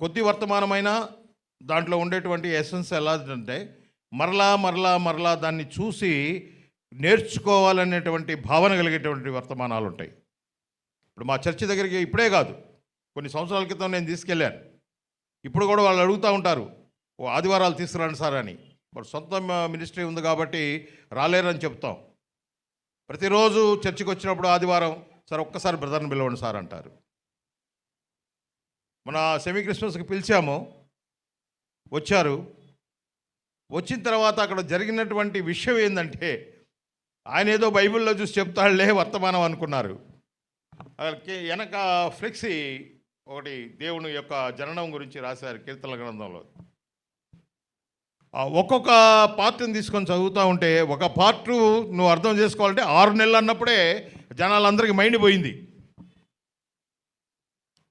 కొద్ది వర్తమానమైన దాంట్లో ఉండేటువంటి ఎసెన్స్ ఎలా అంటే మరలా మరలా మరలా దాన్ని చూసి నేర్చుకోవాలనేటువంటి భావన కలిగేటువంటి వర్తమానాలు ఉంటాయి ఇప్పుడు మా చర్చి దగ్గరికి ఇప్పుడే కాదు కొన్ని సంవత్సరాల క్రితం నేను తీసుకెళ్ళాను. ఇప్పుడు కూడా వాళ్ళు అడుగుతూ ఉంటారు ఓ ఆదివారాలు తీసుకురండి సార్ అని. మరి సొంత మినిస్ట్రీ ఉంది కాబట్టి రాలేరని చెప్తాం. ప్రతిరోజు చర్చికి వచ్చినప్పుడు ఆదివారం సార్ ఒక్కసారి బ్రదర్ని పిలవండి సార్ అంటారు. మన సెమీ క్రిస్మస్కి పిలిచాము. వచ్చారు. వచ్చిన తర్వాత అక్కడ జరిగినటువంటి విషయం ఏంటంటే ఆయన ఏదో బైబిల్లో చూసి చెప్తాడులే వర్తమానం అనుకున్నారు. వెనక ఫ్లెక్సీ ఒకటి దేవుని యొక్క జననం గురించి రాశారు కీర్తన గ్రంథంలో. ఒక్కొక్క పార్ట్ని తీసుకొని చదువుతూ ఉంటే ఒక పార్ట్ నువ్వు అర్థం చేసుకోవాలంటే ఆరు నెలలు అన్నప్పుడే జనాలందరికీ మైండ్ పోయింది.